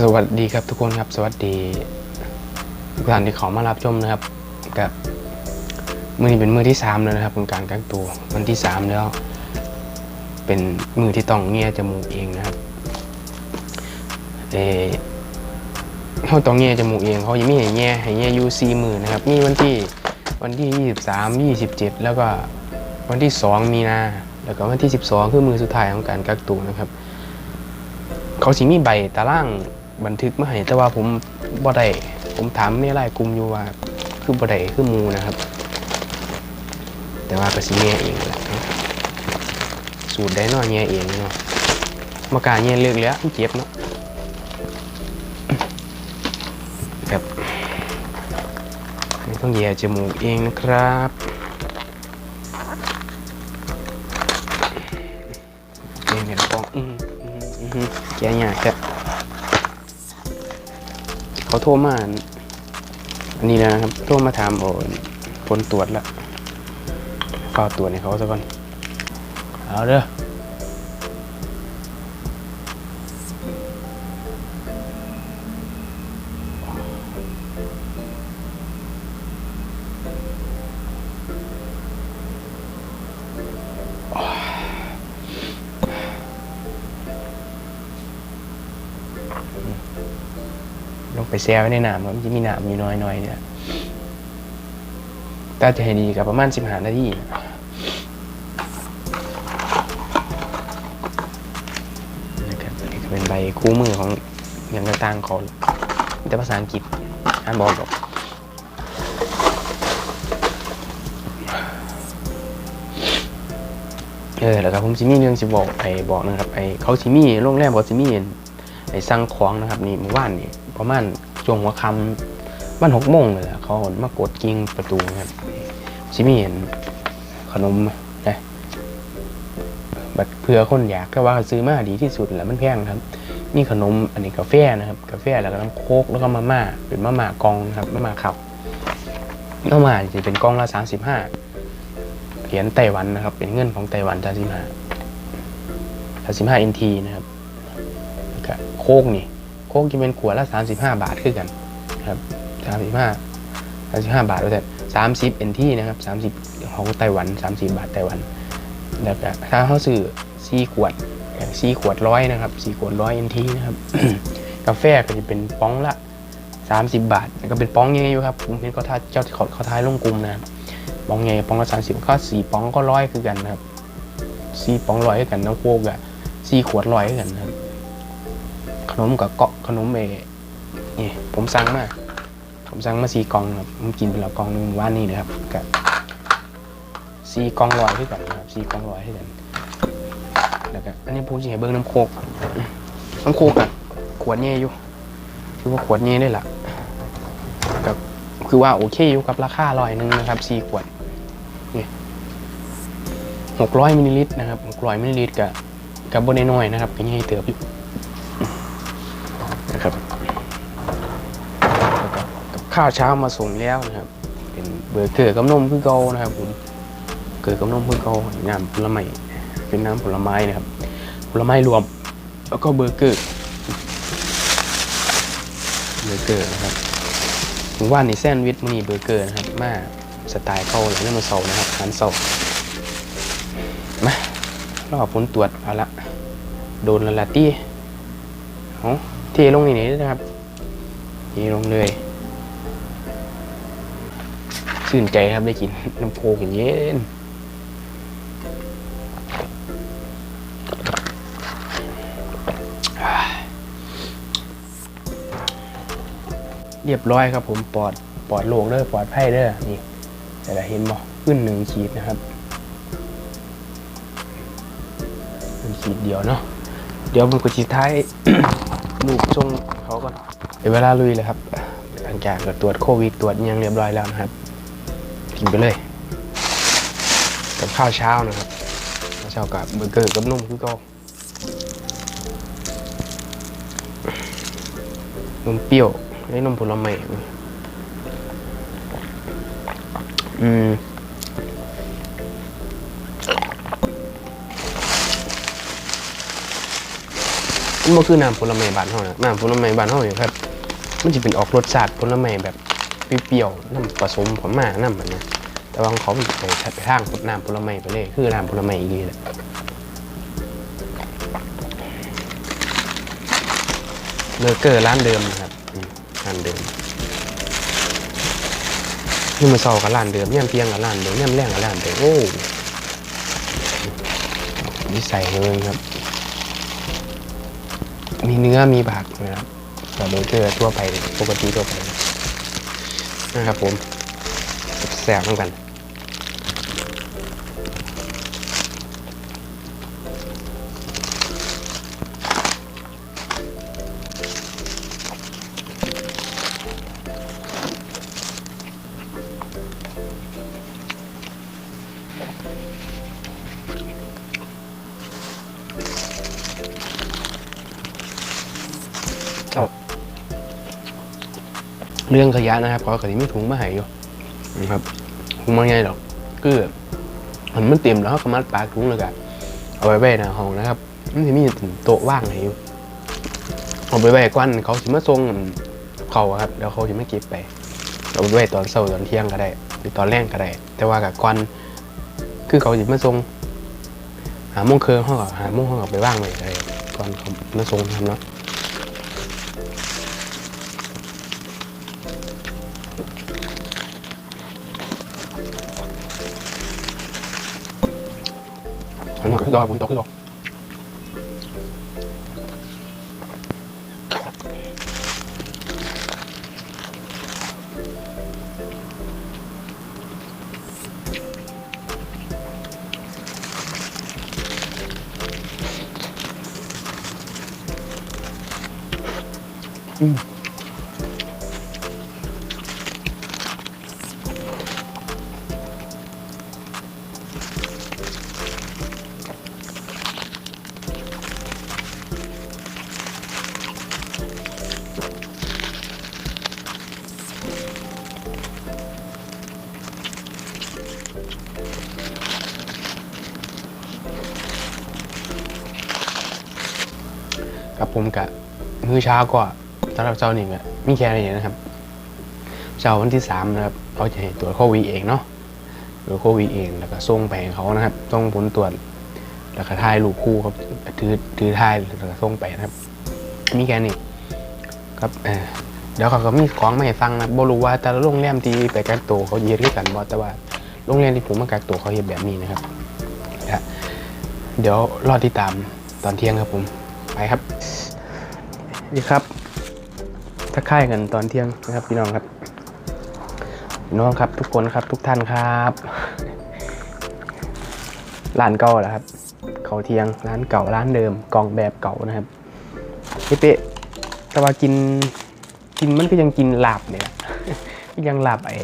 สวัสดีครับทุกคนครับ สวัสดีทุกท่านที่เขามารับชมนะครับกับมือนี้เป็นมือที่สามแล้วนะครับของการกักตัววันที่สามแล้ว เป็นมือที่ต้องเงียจมูกเองนะครับเออเขาต้องเงียจมูกเองเขายังไม่ให้แง่ให้แง่อยูซีมือนะครับมีวันที่วันที่ยี่สิบสามยี่สิบเจ็ดแล้วก็วันที่สองมีนาแล้วก็วันที่สิบสองคือมือสุดท้ายของการกักตัวนะครับ เขาสิมีใบตาราง บันทึกมาให้แต่ว่าผมบ่ได้ผมถามในไลน์กลุ่มอยู่ว่าคือบ่ได้คือมูนะครับ แต่ว่าก็สิแง่เองแหละสูตรได้น้อยแง่เองเนาะมากล้าแง่เลือกแล้วเจ็บเนาะครับไม่ต้องแย่จมูกเองนะครับเองเนี่ยป้องอืมอืมอืมแกยากครับ เขาโทรมาอันนี้แล้วนะครับ โทรมาถามโอ้ผลตรวจแล้วเฝ้าตรวจให้เขาซะก่อน เอาเด้อ ไปแช่ไว้ในน้ำมันจะมีน้ำอยู่น้อยๆเนี่ยถ้าจะให้ดีกับประมาณสิบห้านาทีนะครับนนี้ก็เป็นใบคู่มือของอย่างต่างๆเขาแต่ภาษาอังกฤษอ่านบอกหรอกเออแล้วก็ผมจิมี่เรื่องสิบอกไอ้บอกนะครับไอ้เขาจิมีโรงแรมเขาจิมี่ไอ้สั่งของนะครับนี่เมื่อวานนี่ ประมาณช่วงหัวค่ำบ้านหกโมงเลยแหละเขามากดกิ้งประตูครับจิมีเห็นขนมนะบัดเผื่อคนอยากก็ว่าซื้อมาดีที่สุดแหละมันแพงครับนี่ขนมอันนี้กาแฟนะครับ กาแฟแล้วก็น้ำโคกแล้วก็มาม่าเป็นมาม่ากองนะครับมาม่าขับมาม่าจะเป็นกองละสามสิบห้าเหรียญไต้หวันนะครับ เป็นเงินของไต้หวันสามสิบห้าสามสิบห้าเอ็นทีนะครับโคกนี่ คกจะเป็นขวดละสามสิบห้าบาทคือกันครับสามสิบห้าสามสิบห้าบาทแล้วแต่สามสิบเอ็นทีนะครับสามสิบของไต้หวันสามสิบบาทไต้หวันแล้วก็ถ้าเขาซื้อซีขวดซีขวดร้อยนะครับซีขวดร้อยเอ็นทีนะครับกาแฟก็จะเป็นป้องละ30 บาทก็เป็นป้องใหญ่อยู่ครับผมเห็นเขาทาเจ้าเขาเขาทายลงกลุ่มนะครับป้องใหญ่ป้องละ30ก็สี่ป้องก็ร้อยคือกันนะครับซีป้องร้อยกันน้ำโคกอะซีขวดร้อยกันนะครับ ขนมกับเกาะขนมเอนี่ผมสั่งมาผมสั่งมาสีกองครับผมกินไปแล้วกองหนึงวันนี้นะครับกับซีกองลอยขึ้นกันนะครับซีกองลอยขึ้นกันแล้วก็อันนี้ผมจะให้เบิ้งน้ำโคกน้ำโคกอะขวดเงี้ยอยู่คือว่าขวดเงี้ยได้ละกับคือว่าโอเคอยู่กับราคาร้อยหนึ่งนะครับซีขวดนี่หกร้อยมิลลิลิตรนะครับหกร้อยมิลลิลิตรกับกับบนน้อยนะครับก็ยังให้เติบอยู่ ข้าวเช้ามาส่งแล้วนะครับ เป็นเบอร์เกอร์กับนมคือเกานะครับผมเกิดกับนมพื่อเขาน้ำผลไม้เป็นน้ำผลไม้นะครับ ผลไม้รวม แล้วก็เบอร์เกอร์เบอร์เกอร์นะครับผมว่าในแซนด์วิชมันนี่เบอร์เกอร์นะครับ มาสไตล์เข้าหรือเรื่องมาเสานะครับหันเสามา รอผลตรวจเอาละ โดนละลาตี้เอาเทลงนี่นี่นะครับเทลงเลย ชื่นใจครับได้กินน้ำโคกอย่างเย็นเรียบร้อยครับผมปลอดปลอดโรคเด้อปลอดภัยเด้อนี่ แต่ละเห็นบ่ขึ้นหนึ่งขีดนะครับหนึ่งขีดเดียวเนาะเดี๋ยวมันก็ชีท้ายรูปทรงเขาก่อนเดี๋ยวเวลาลุยเลยครับหลังจากตรวจโควิดตรวจยังเรียบร้อยแล้วนะครับ กินไปเลย กับข้าวเช้านะครับข้าวเช้ากับเบอร์เกอร์กับนมคือเก็นมเปรี้ยวไอ้นมผลไม้อืมอุ้ยบ่คือน้ำผลไม้บานเฮานะน้ำผลไม้บานเฮาเนี่ยครับ มันจะเป็นออกรสชาติผลไม้แบบ เปรี้ยวๆน้ำผสมผลมาน้ำแบบนี้แต่ว่าของเขามันจะไปไปทางน้ำผลไม้ไปเลยคือน้ำผลไม้อีกทีแหละเบอร์เกอร์ร้านเดิมนะครับร้านเดิมนี่มาซากับร้านเดิมย่มเที่ยงกับร้านเดิมย่มแรงกับร้านเดิมโอ้นี่ใส่เลยครับ มีเนื้อมีผักนะครับแบบเบอร์เกอร์ทั่วไปปกติทั่วไป นะครับผมแสบเหมือนกัน เรื่องขยะนะครับเขาก็สิมีถุงมาให้อยู่นะครับถุงมาไงหรอกคือมันมันเต็มแล้วเขาก็มัดปากถุงเลยกันเอาไว้ไว้หน้าห้องนะครับมันจะมีโต๊ะว่างให้อยู่เอาไปไว้กวนเขาสิมาส่งเขาครับเดี๋ยวเขาจะไม่เก็บไปเอาไปไว้ตอนเช้าตอนเที่ยงก็ได้ หรือตอนแรกก็ได้ แต่ว่ากับกวนคือเขาจะมาส่งหาโมงเคืนห้องกับหาโมงห้องกับไปว่างไว้ก็ได้ก่อนเขามาส่งทำเนาะ ผมก็รอผมื้อเช้าก็สำหรับเจ้านี่ก็มีแค่นี้นะครับเช้าวันที่สามนะครับเขาจะให้ตรวจโควิดเองเนาะตรวจโควิดเองแล้วก็ส่งไปเขานะครับส่งผลตรวจแล้วก็ถ่ายรูปคู่ครับถือถือถ่ายแล้วก็ส่งไปนะครับ มีแค่นี้ครับเดี๋ยวเขาก็มีของมาให้ฟังนะบ่รู้ว่าแต่ละโรงแรมที่ไปกักตัวเขาเย็ดด้วยกันบ่แต่ว่าโรงแรมที่ผมมากักตัวเขาเฮ็ดแบบนี้นะครับเดี๋ยวรอติดตามตอนเที่ยงครับผมไปครับ ดีครับทักทายกันตอนเที่ยงนะครับพี่น้องครับพี่น้องครับ ทุกคนครับทุกท่านครับร้านเก่าแหละครับ เขาเทียงร้านเก่าร้านเดิมกล่องแบบเก่านะครับพี่เป๊ะแต่ว่ากินกินมันก็ยังกินลาบเนี่ยก็ยังลาบไอ้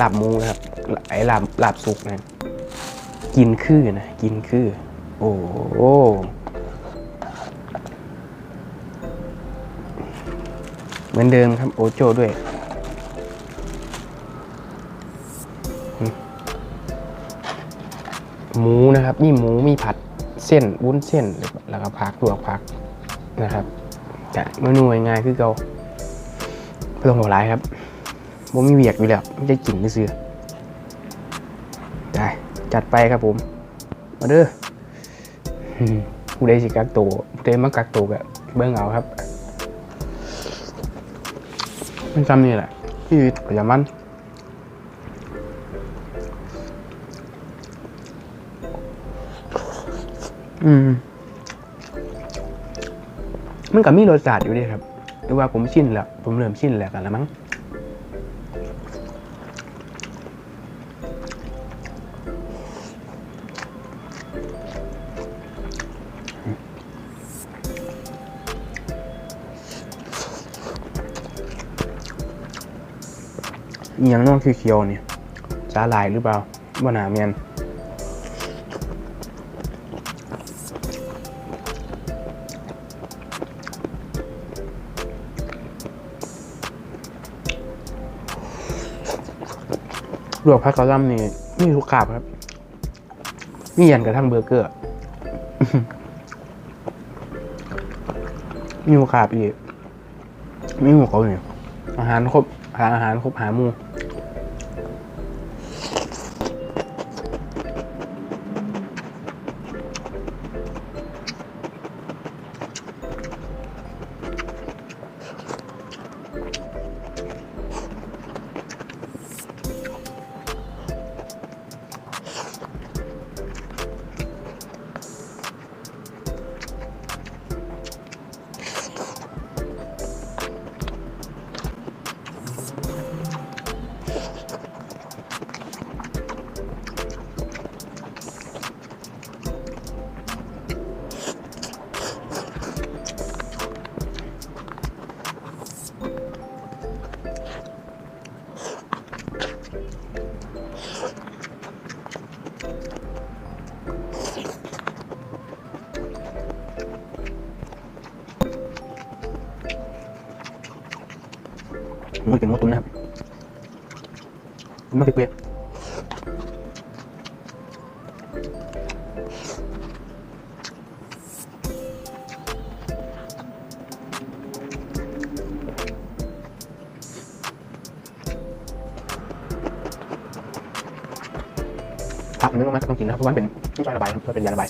ลาบมูนะครับไอ้ลาบลาบสุกนะกินคือนะกินคือ โอ้ เหมือนเดิมครับโอโจด้วย หมูนะครับ มีหมูมีผัดเส้นวุ้นเส้นแล้วก็ผักลวกผักนะครับแต่เมนูง่ายๆคือเกาไม่ต้องหัวร้ายครับบ่มีเวียกอยู่แล้วไม่ได้กินไม่ซื้อได้จัดไปครับผม มาเด้อผู้ใดสิกักตัวผู้ใดมากักตัวก็เบิ่งเอาครับ มันจำนี่แหละที่ประจำวันอืม มันก็มีรสชาติอยู่ดีครับหรือว่าผมชินแล้ว ผมเริ่มชินแล้วกันแล้วมั้ง อหย่างนอกคือเคียวๆเนี่ยสาลายหรือเปล่าว่าหนาเมียนลวกผักกะล่ำนี่มีทุกขาบครับ มียันกระทั่งเบอร์เกอร์มีหมูขาบอีกมีหมูเขาเนี่ยอาหารครบหาอาหารครบหาหมู หมูตุ๋นนะครับมันไม่เปรี้ยวผักเนื้อมากต้องกินนะครับเพราะว่ามันเป็นช่วยระบายครับเพื่อเป็นยาระบาย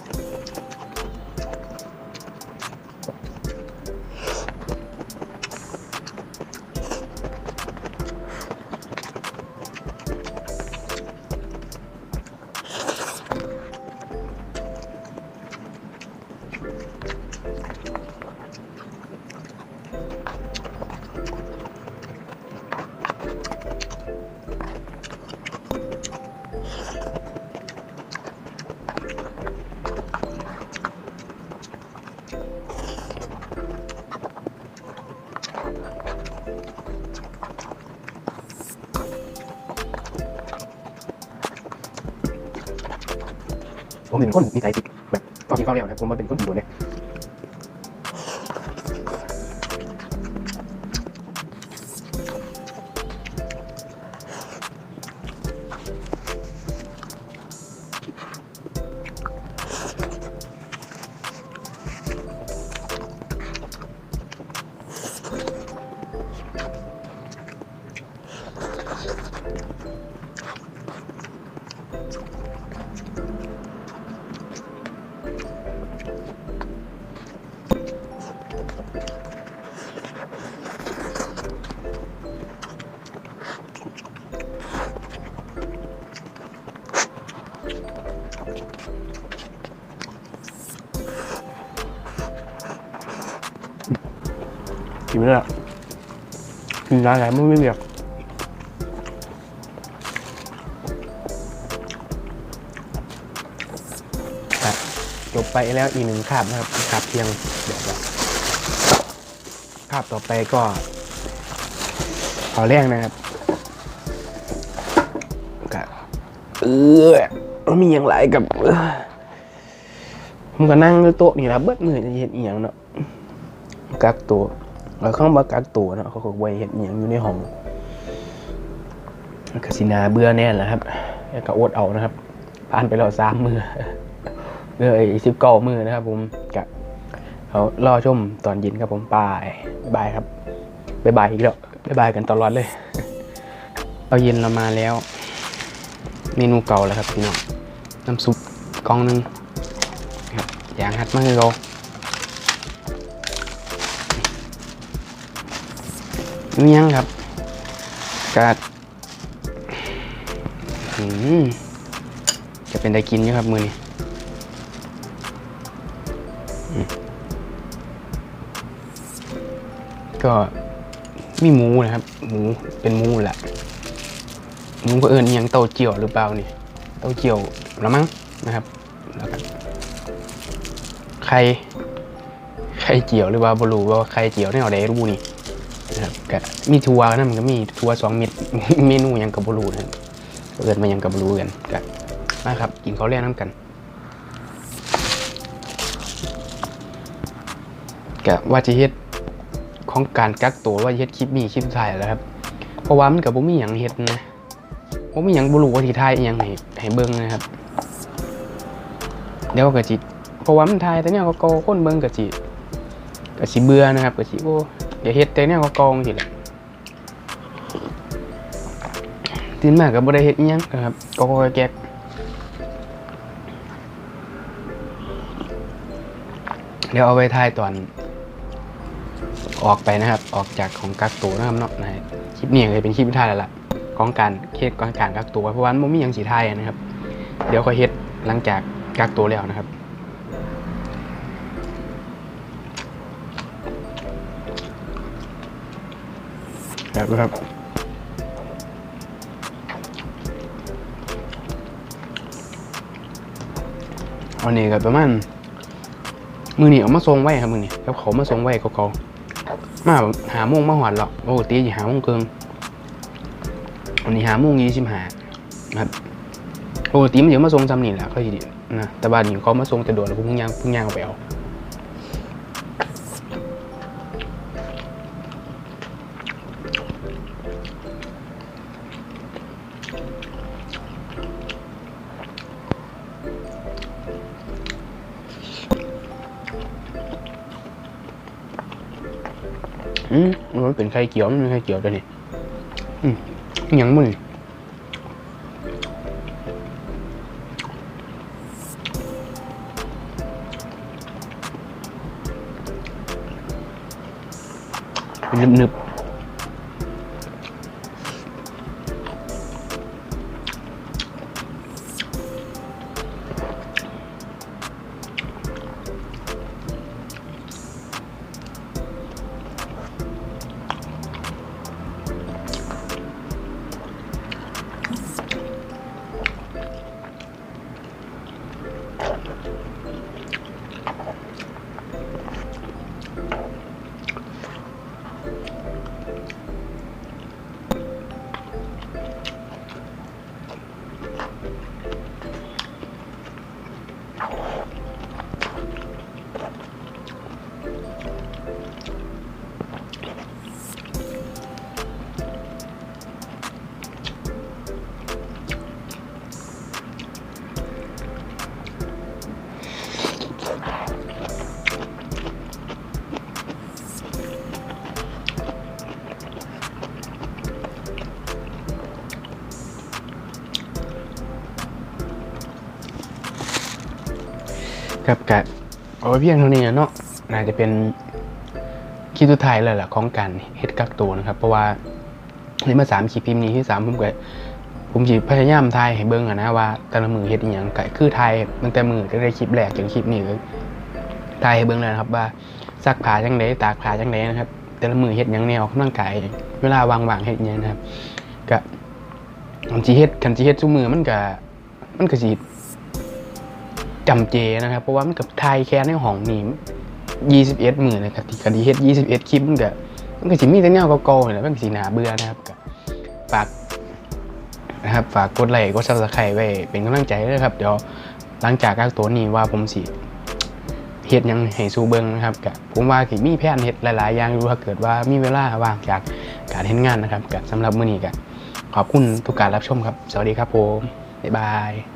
ผมเป็นคนมีใจติดแบบตอนกินข้าวเรียวนะผมมาเป็นคนกินโดนเลย กินไม่ได้อะกินร้านไหนมันไม่เรียกอะจบไปแล้วอีกหนึ่งคาบนะครับคาบเพียงเดี๋ยวจะคาบต่อไปก็ขอแรกนะครับกับเออมีอย่างไรกับเออผมก็นั่งอยู่โต๊ะนี่ละเบิดมือจะเห็นอีหยังเนาะกักตัว แล้วเข้ามากักตัวนะเขาก็ไว้เห็นอีหยังอยู่ในห้องกสินาเบื่อแน่แหละครับแล้วก็อดเอานะครับผ่านไปแล้วสามมือเหลืออีกสิบเก้ามือนะครับ ผมกับเขารอชมตอนเย็นครับผมบายบายครับบายบายอีกแล้วบายบายกันตลอดเลย เอาเย็นเรามาแล้ว เมนูเก่าแล้วครับพี่น้องน้ำซุปกล่องหนึงครับอย่างฮัดมากเลยเรา เมี่ยงครับกาดจะเป็นได้กินอยู่ครับมือนี้ก็มีหมูนะครับ หมูเป็นหมูแหละหมูก็เอิญยังเต้าเจียวหรือเปล่านี่เต้าเจียวละมั้งนะครับแล้วก็ไข่ไข่เจียวหรือว่าบรูว่าไข่เจียวแนวใดรู้นี่ นะครับก็มีทัวร์นะมันก็มีทัวร์สองเม็ดเมนูยังกับบรูนะครับเอิญมายังกับบรูกันก็นะครับ กินข้าวแรกน้ำกันก็ว่าจะเฮ็ดของการกักตัวว่าเฮ็ดคลิปนี้คลิปถ่ายแล้วครับ เพราะว่ามันกับผมมีอย่างเฮ็ดนะผมมีหยังบรูว่าที่ทายอิหยังให้ให้เบิ่งนะครับ เดี๋ยวก็จิเพราะว่ามันทายแต่เนี่ยก็ก็คนเบิ่งก็จิก็สิเบื่อนะครับก็สิโอ้ อย่าเฮ็ดแต่แนวเก่าๆจังซี่แหละตื่นมาก็บ่ได้เฮ็ดอิหยังนะครับก็ก็แก๊กเดี๋ยวเอาไปถ่ายตอน ออกไปนะครับ ออกจากของกักตัวนะครับเนาะนะคลิปนี้ก็จะเป็นคลิปที่ถ่ายแล้วล่ะของการเคสของการกักตัวเพราะว่ามันมีหยังสิถ่ายนะครับ เดี๋ยวค่อยเฮ็ดหลังจากกักตัวแล้วนะครับ แบบครับวันนี้ก็ประมาณมือนี่เอามาทรงไว้ครับมือนี่แล้วเขามาทรงไว้เขาเขามาหาโมงมาหอดหรอกปกติอย่าหาโมงเกินวันนี้หาโมงยี่สิบหาครับปกติมันจะมาทรงซ้ำนี่แหละก็ทีเดีนะแต่บ้านนี้เขามาทรงแต่โดดแล้วพิ่งย่างพิ่งย่างเอาไปเอา อืมมันเป็นไข่เกี๊ยวมันเป็นไข่เกี๊ยวตัวนี้อืมอิหยังมึงเป็นนึบค รับกะเอาไว้เพียงเท่านี้นะเนาะน่าจะเป็นคลิปสุดท้ายแล้วล่ะของการเฮ็ดกักตัวนะครับ เพราะว่านี่มาสามคลิปพิมพ์นี้ที่สามผมก็ผมสิพยายามทายให้เบิ่งอะนะว่าแต่ละมือเฮ็ดอีหยังก็คือทายตั้งแต่มือตั้งแต่คลิปแรกจนคลิปนี้ก็ทายให้เบิ่งแล้วนะครับ ว่าซักผ้าจังไดตากผ้าจังไดนะครับ แต่ละมือเฮ็ดหยังแนวออกกำลังกายเวลาว่างๆเฮ็ดหยังนะครับก็คันสิเฮ็ดคันสิเฮ็ดซุมือมันก็มันก็สิ จำเจนะครับ เพราะว่ามันกับไทยแค่ในห้องนี้ยี่สิบเอ็ดหมื่นนะครับที่คดีเฮ็ดยี่สิบเอ็ดคลิปมันก็มันก็สิมีแต่แนวเก่าๆเละมันก็สิน่าเบื่อนะครับก็ฝากนะครับฝากกดไลค์กดซับสไครต์ไว้เป็นกำลังใจด้วยครับเดี๋ยวหลังจากกักตัวนี้ว่าผมสิเฮ็ดยังให้สู้เบิ่งนะครับก็ผมว่าสิมีแผนเฮ็ดหลายๆอย่างอยู่ถ้าเกิดว่ามีเวลาว่างจากการเฮ็ดงานนะครับก็สำหรับมื้อนี้ก็ขอบคุณทุกการรับชมครับ สวัสดีครับผมบ๊ายบาย